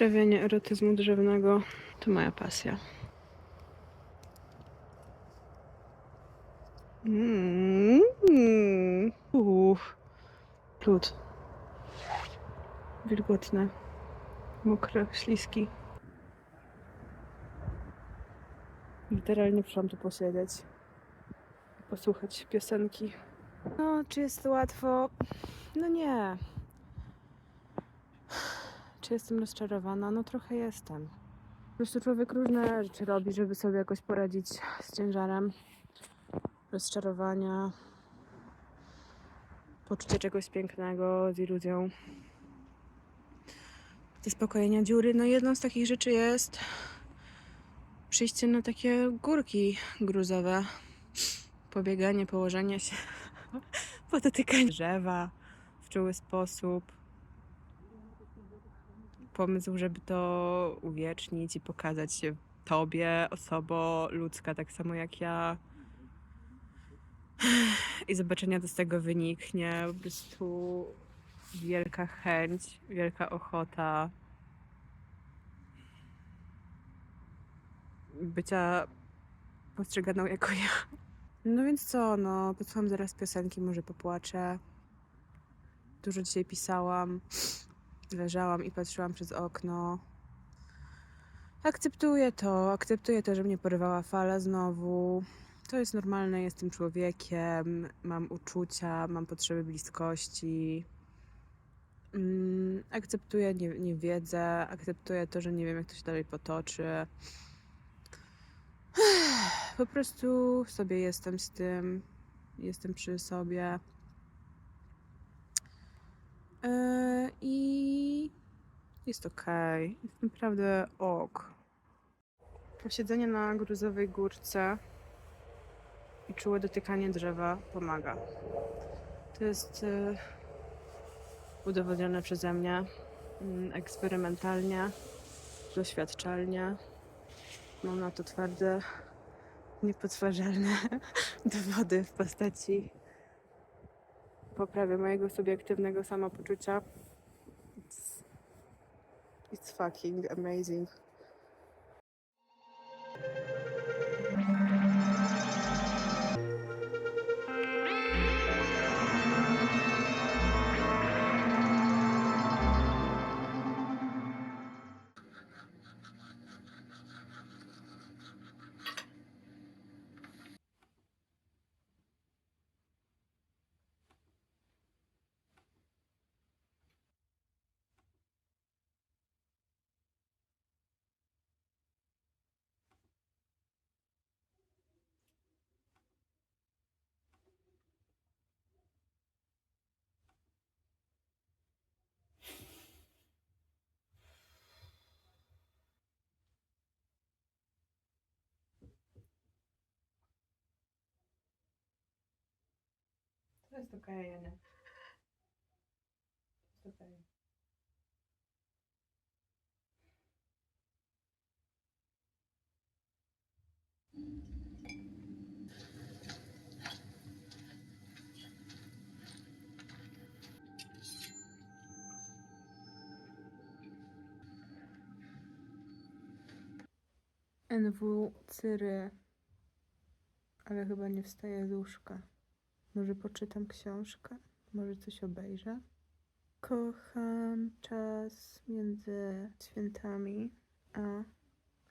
Uprawianie erotyzmu drzewnego to moja pasja. Mm. Uff. Lód. Wilgotny. Mokry, śliski. Literalnie przyszłam tu posiedzieć. Posłuchać piosenki. No, czy jest łatwo? No nie. Czy jestem rozczarowana? No trochę jestem. Po prostu człowiek różne rzeczy robi, żeby sobie jakoś poradzić z ciężarem rozczarowania, poczucia czegoś pięknego, z iluzją, zaspokojenia dziury. No jedną z takich rzeczy jest przyjście na takie górki gruzowe, pobieganie, położenie się, podotykanie drzewa w czuły sposób pomysł, żeby to uwiecznić i pokazać się tobie, osobo ludzka, tak samo jak ja. I zobaczenia, co z tego wyniknie. Po prostu wielka chęć, wielka ochota bycia postrzeganą jako ja. No więc co, no, posłucham zaraz piosenki, może popłaczę. Dużo dzisiaj pisałam leżałam i patrzyłam przez okno. Akceptuję to, akceptuję to, że mnie porywała fala znowu. To jest normalne, jestem człowiekiem, mam uczucia, mam potrzeby bliskości. Mm, akceptuję nie, niewiedzę, akceptuję to, że nie wiem, jak to się dalej potoczy. Po prostu sobie jestem z tym, jestem przy sobie. Yy, I jest okej. Jest naprawdę ok. Posiedzenie na gruzowej górce i czułe dotykanie drzewa pomaga. To jest yy, udowodnione przeze mnie mm, eksperymentalnie, doświadczalnie. Mam na to twarde, niepodważalne dowody w postaci poprawie mojego subiektywnego samopoczucia. It's, fucking amazing. Jest okej, okay, nie? To jest okej. NW Cyry. Ale chyba nie wstaje z łóżka. Może poczytam książkę? Może coś obejrzę? Kocham czas między świętami a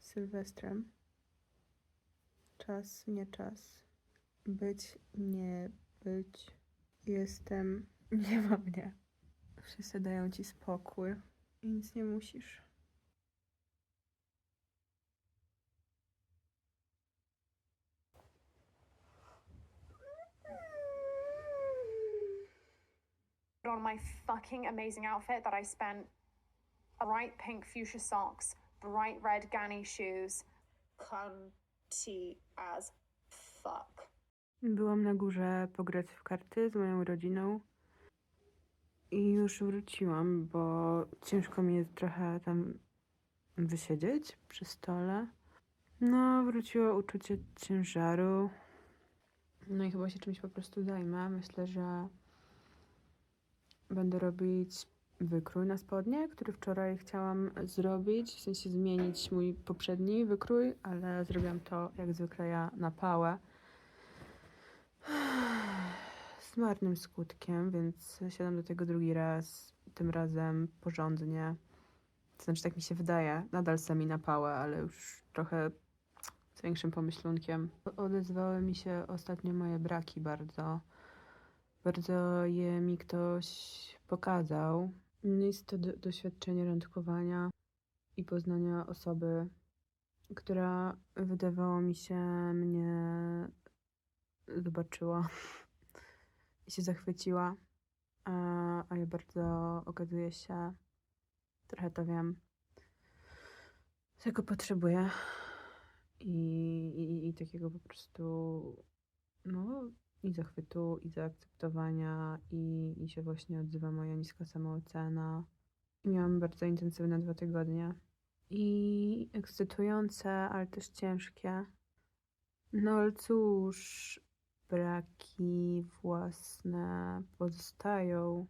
Sylwestrem. Czas, nie czas. Być, nie być. Jestem, nie ma mnie. Wszyscy dają ci spokój i nic nie musisz. Put on my fucking amazing outfit that I spent bright pink fuchsia socks, bright red Ganni shoes. Cunty as fuck. Byłam na górze pograć w karty z moją rodziną i już wróciłam, bo ciężko mi jest trochę tam wysiedzieć przy stole. No, wróciło uczucie ciężaru. No i chyba się czymś po prostu zajmę. Myślę, że będę robić wykrój na spodnie, który wczoraj chciałam zrobić, w sensie zmienić mój poprzedni wykrój, ale zrobiłam to jak zwykle ja na pałę. Z marnym skutkiem, więc siadam do tego drugi raz, tym razem porządnie. To znaczy, tak mi się wydaje, nadal sami na pałę, ale już trochę z większym pomyślunkiem. Odezwały mi się ostatnio moje braki bardzo. Bardzo je mi ktoś pokazał. Jest to do, doświadczenie randkowania i poznania osoby, która wydawało mi się mnie zobaczyła i się zachwyciła, a, a ja bardzo okazuje się, trochę to wiem, tego potrzebuję i, i, i takiego po prostu, no, i zachwytu, i zaakceptowania, i, i się właśnie odzywa moja niska samoocena. Miałam bardzo intensywne dwa tygodnie. I ekscytujące, ale też ciężkie. No ale cóż, braki własne pozostają.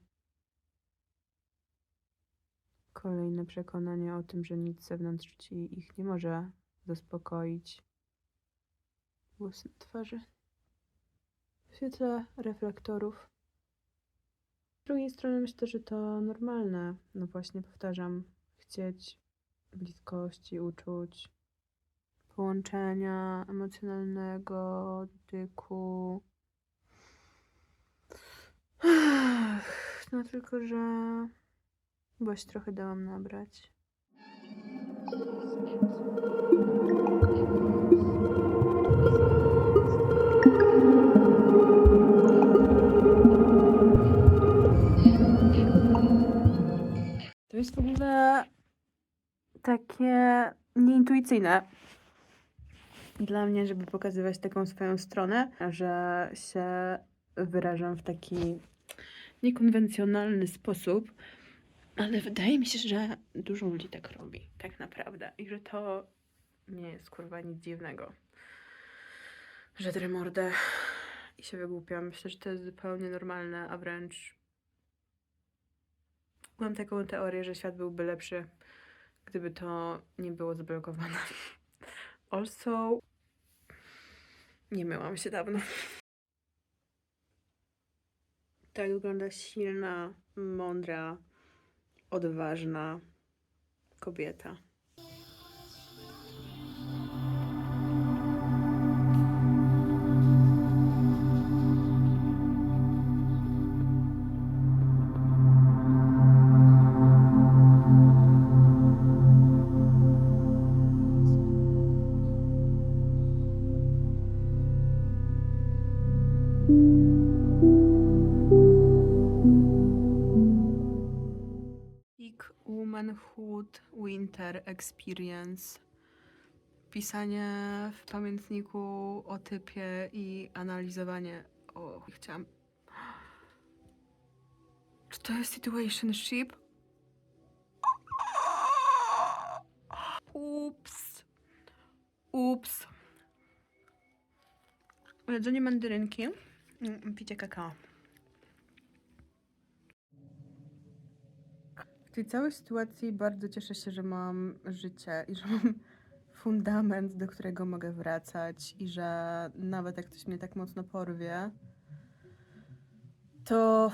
Kolejne przekonanie o tym, że nic zewnątrz ci ich nie może zaspokoić. Włos na twarzy. Świetle reflektorów. Z drugiej strony myślę, że to normalne. No właśnie, powtarzam, chcieć bliskości, uczuć, połączenia emocjonalnego, dotyku. No tylko, że się trochę dałam nabrać. Takie nieintuicyjne dla mnie, żeby pokazywać taką swoją stronę, że się wyrażam w taki niekonwencjonalny sposób, ale wydaje mi się, że dużo ludzi tak robi, tak naprawdę, i że to nie jest kurwa nic dziwnego. Że drę mordę i się wygłupiam. Myślę, że to jest zupełnie normalne, a wręcz mam taką teorię, że świat byłby lepszy, gdyby to nie było zablokowane. Also, nie myłam się dawno. Tak wygląda silna, mądra, odważna kobieta. Womanhood Winter Experience. Pisanie w pamiętniku o typie i analizowanie. O, chciałam. Czy to jest situationship? Ups. Ups. Jedzenie mandarynki. Mm, Picie kakao. Tej całej sytuacji bardzo cieszę się, że mam życie i że mam fundament, do którego mogę wracać i że nawet jak ktoś mnie tak mocno porwie, to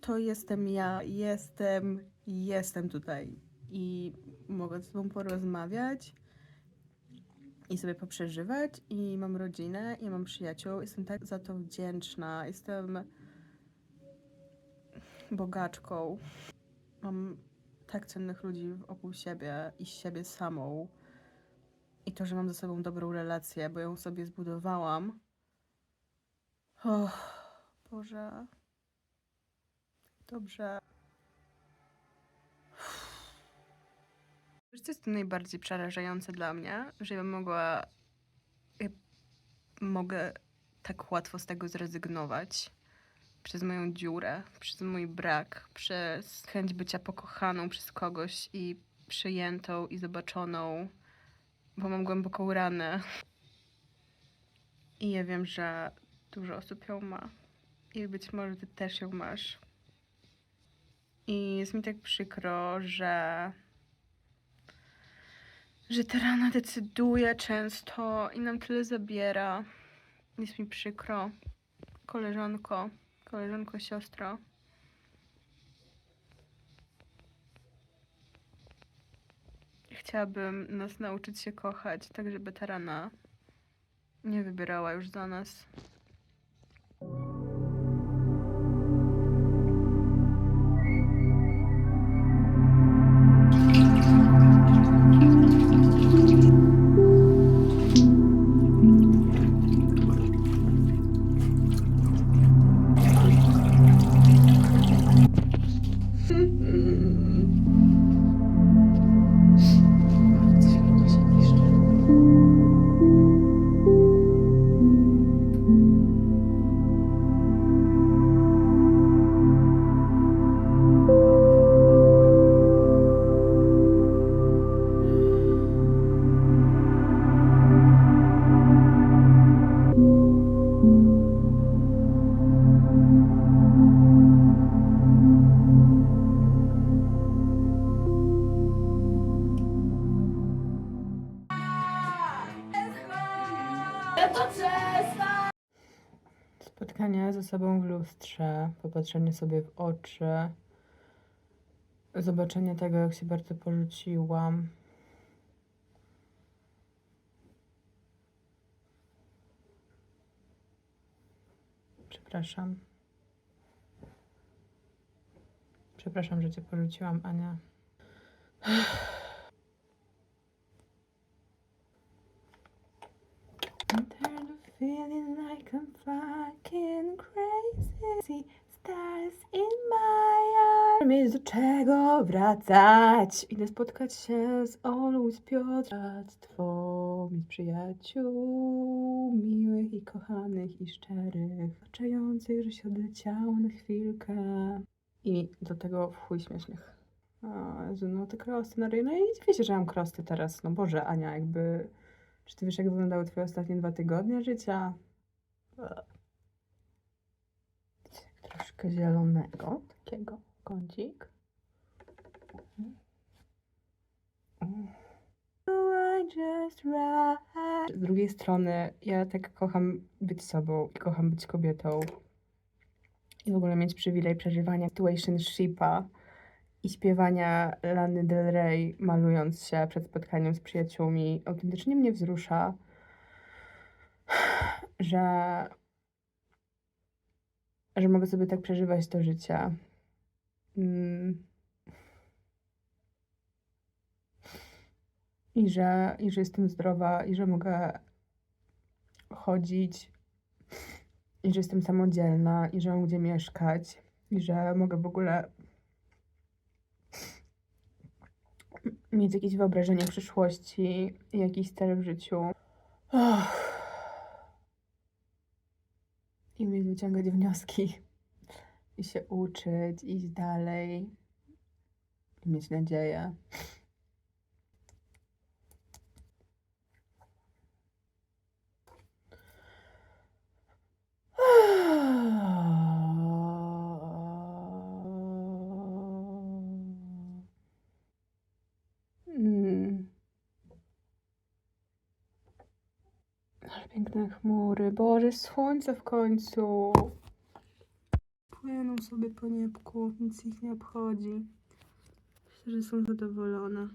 to jestem ja, jestem, jestem tutaj i mogę z tobą porozmawiać i sobie poprzeżywać i mam rodzinę i mam przyjaciół. Jestem tak za to wdzięczna. Jestem bogaczką. Mam tak cennych ludzi wokół siebie i siebie samą. I to, że mam ze sobą dobrą relację, bo ją sobie zbudowałam. Och, Boże. Dobrze. Wiesz, co jest najbardziej przerażające dla mnie? Że ja mogła. Ja mogę tak łatwo z tego zrezygnować przez moją dziurę, przez mój brak, przez chęć bycia pokochaną przez kogoś i przyjętą i zobaczoną, bo mam głęboką ranę. I ja wiem, że dużo osób ją ma. I być może ty też ją masz. I jest mi tak przykro, że że ta rana decyduje często i nam tyle zabiera. Jest mi przykro. Koleżanko, koleżanko, siostro. Chciałabym nas nauczyć się kochać, tak żeby ta rana nie wybierała już za nas. Popatrzenie sobie w oczy, zobaczenie tego, jak się bardzo porzuciłam. Przepraszam. Przepraszam, że cię porzuciłam, Ania. Czego wracać. Idę spotkać się z Olą z Piotractwo. Mieć przyjaciół miłych i kochanych i szczerych. Oczających, że się odleciało na chwilkę. I do tego w chuj śmiesznych. O Jezu, no te krosty na ryju. No i się, że mam krosty teraz. No Boże, Ania, jakby... Czy ty wiesz, jak wyglądały twoje ostatnie dwa tygodnie życia? Troszkę zielonego, takiego, kącik. Mhm. Mm. Oh, I just ride. Z drugiej strony, ja tak kocham być sobą i kocham być kobietą. I w ogóle mieć przywilej przeżywania situationshipa i śpiewania Lany Del Rey, malując się przed spotkaniem z przyjaciółmi, autentycznie mnie wzrusza, że, że mogę sobie tak przeżywać to życie. Mm. I że, I że jestem zdrowa, i że mogę chodzić, i że jestem samodzielna, i że mam gdzie mieszkać, i że mogę w ogóle mieć jakieś wyobrażenie przyszłości jakiś cel w życiu. Uff. I mieć wyciągać wnioski. I się uczyć, iść dalej. I mieć nadzieję. Piękne chmury. Boże, słońce w końcu. Płyną sobie po niebku, nic ich nie obchodzi. Myślę, że są zadowolone.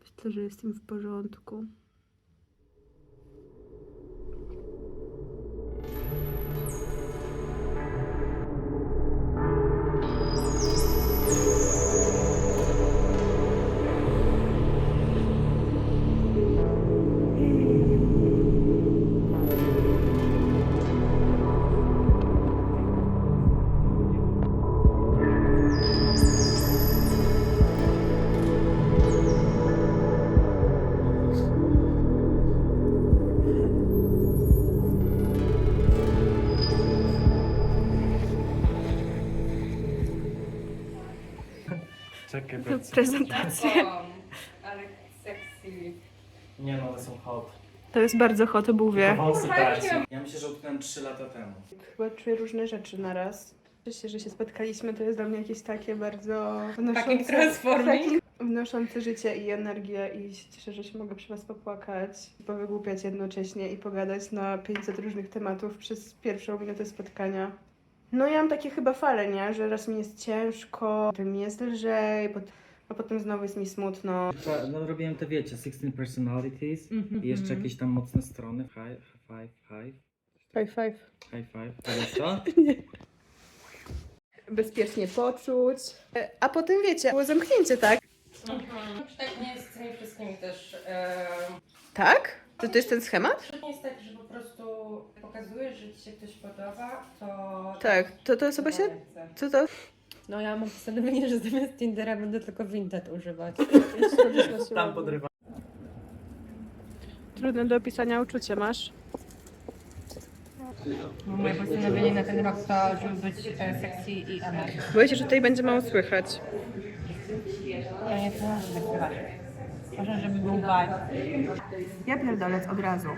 Myślę, że jest im w porządku. Prezentację. ale sexy. Nie no, one są hot. To jest bardzo hot obuwie. Wąsy. Ja myślę, że utknąłem 3 lata temu. Chyba czuję różne rzeczy na raz. Cieszę się, że się spotkaliśmy, to jest dla mnie jakieś takie bardzo Takim transforming. Takim wnoszące życie i energię i się cieszę, że się mogę przy Was popłakać, powygłupiać jednocześnie i pogadać na 500 różnych tematów przez pierwszą minutę spotkania. No ja mam takie chyba fale, nie? Że raz mi jest ciężko, potem mi jest lżej, pot- a potem znowu jest mi smutno. To, no robiłem te wiecie, 16 personalities Mhm. i jeszcze jakieś tam mocne strony. High, five, five, High five. high five. To jest to? Bezpiecznie poczuć. E, A potem wiecie, było zamknięcie, tak? Czy tak nie jest z tymi wszystkimi też. E, Tak? To to jest ten schemat? to nie jest tak, że po prostu pokazujesz, że ci się ktoś podoba, to. Tak, to ta osoba się... Co to? No ja mam postanowienie, że zamiast Tindera będę tylko Vinted używać. Tam podrywa. Trudne do opisania uczucie masz. Moje postanowienie na ten rok to, żeby być e, sexy i amer. Boję się, że tutaj będzie mało słychać. Ja nie chcę, żeby śpiewać. Ważne, żeby był vibe. Ja pierdolec od razu.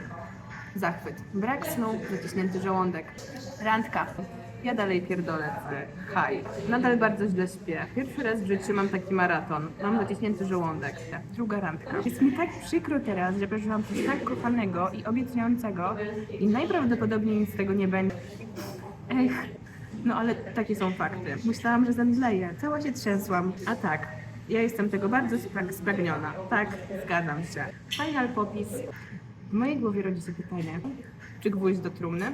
Zachwyt. Brak snu, zaciśnięty żołądek. Randka. Ja dalej pierdolę. Haj. Nadal bardzo źle śpię. Pierwszy raz w życiu mam taki maraton. Mam zaciśnięty żołądek. Druga randka. Jest mi tak przykro teraz, że przeżyłam coś tak kochanego i obiecującego i najprawdopodobniej nic z tego nie będzie. Ech. No ale takie są fakty. Myślałam, że zemdleję. Cała się trzęsłam. A tak. Ja jestem tego bardzo spra- spragniona. Tak, zgadzam się. Final popis. W mojej głowie rodzi się pytanie, czy gwóźdź do trumny?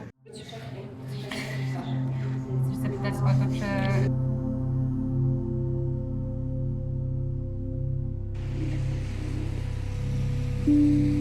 Chcesz zapytać o to,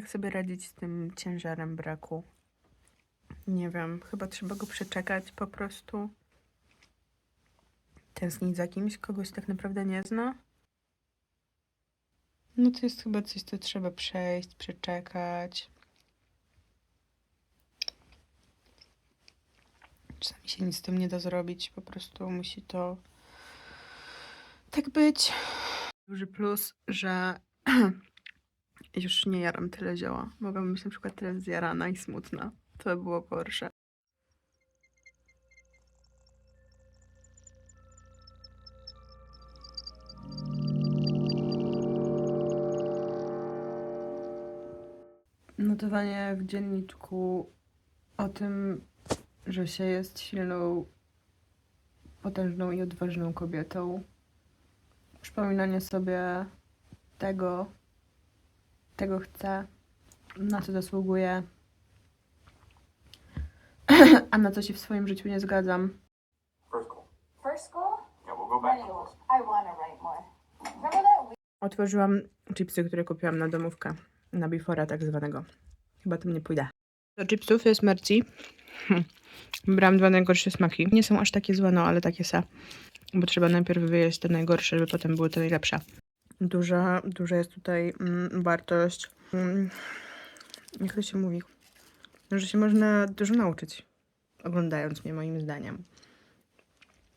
Jak sobie radzić z tym ciężarem braku? Nie wiem, chyba trzeba go przeczekać po prostu. Tęsknić za kimś, kogoś tak naprawdę nie zna. No to jest chyba coś, co trzeba przejść, przeczekać. Czasami się nic z tym nie da zrobić, po prostu musi to tak być. Duży plus, że już nie jaram tyle zioła. Mogłabym być na przykład tyle zjarana i smutna. To by było gorsze. Notowanie w dzienniczku o tym, że się jest silną, potężną i odważną kobietą. Przypominanie sobie tego, tego chcę, na co zasługuję, a na co się w swoim życiu nie zgadzam. First goal. First goal? Yeah, we'll go back to Anyway. I want to write more. Remember that week? Otworzyłam chipsy, które kupiłam na domówkę, na bifora tak zwanego. Chyba tym nie pójdę. Do chipsów jest merci. Hm. Wybrałam dwa najgorsze smaki. Nie są aż takie złe, no ale takie se. Bo trzeba najpierw wyjeść te najgorsze, żeby potem były te najlepsze. Duża, duża jest tutaj mm, wartość. Mm, jak to się mówi? Że się można dużo nauczyć, oglądając mnie, moim zdaniem.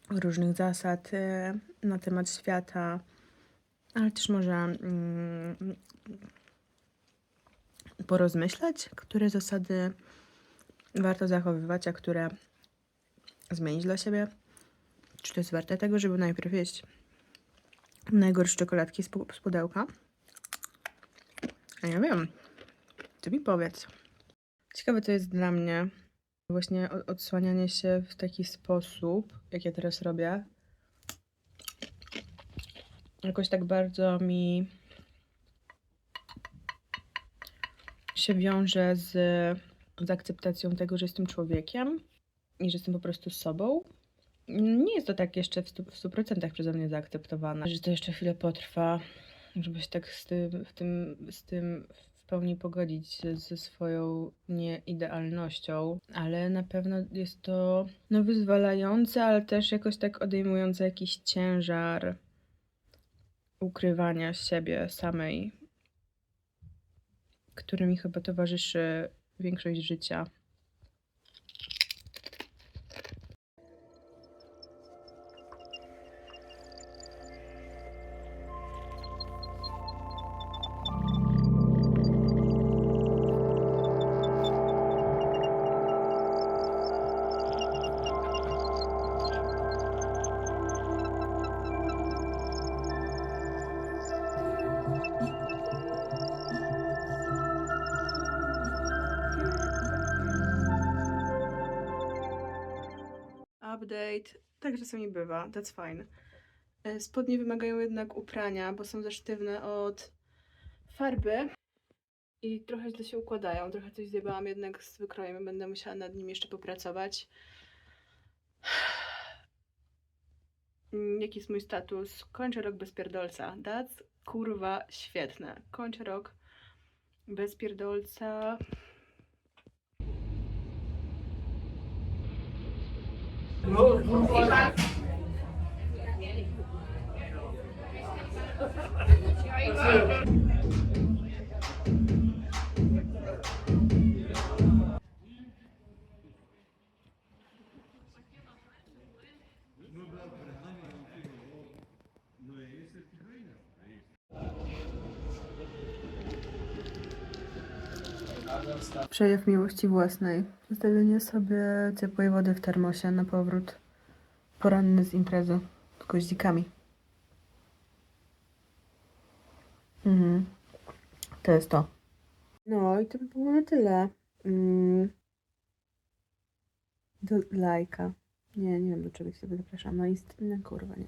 Różnych zasad y, na temat świata, ale też może mm, porozmyślać, które zasady warto zachowywać, a które zmienić dla siebie. Czy to jest warte tego, żeby najpierw jeść najgorsze czekoladki z, pu- z pudełka? A ja wiem. Ty mi powiedz. Ciekawe to jest dla mnie właśnie odsłanianie się w taki sposób, jak ja teraz robię. Jakoś tak bardzo mi się wiąże z, z akceptacją tego, że jestem człowiekiem i że jestem po prostu sobą. Nie jest to tak jeszcze w 100%, w 100% przeze mnie zaakceptowane, że to jeszcze chwilę potrwa, żeby się tak z tym, w tym, z tym w pełni pogodzić ze, ze swoją nieidealnością, ale na pewno jest to no, wyzwalające, ale też jakoś tak odejmujące jakiś ciężar ukrywania siebie samej, który mi chyba towarzyszy większość życia. Update. Tak czasami bywa, that's fine. E, Spodnie wymagają jednak uprania, bo są za sztywne od farby i trochę źle się układają. Trochę coś zjebałam jednak z wykrojem, będę musiała nad nim jeszcze popracować. Jaki jest mój status? Kończę rok bez pierdolca. That's kurwa świetne. Kończę rok bez pierdolca. Thank you. Przejaw miłości własnej. Zostawienie sobie ciepłej wody w termosie na powrót. Poranny z imprezy z goździkami. Mhm. To jest to. No i to by było na tyle. Mm. Do lajka. Nie, nie wiem do czego się zapraszam. No i no kurwa nie.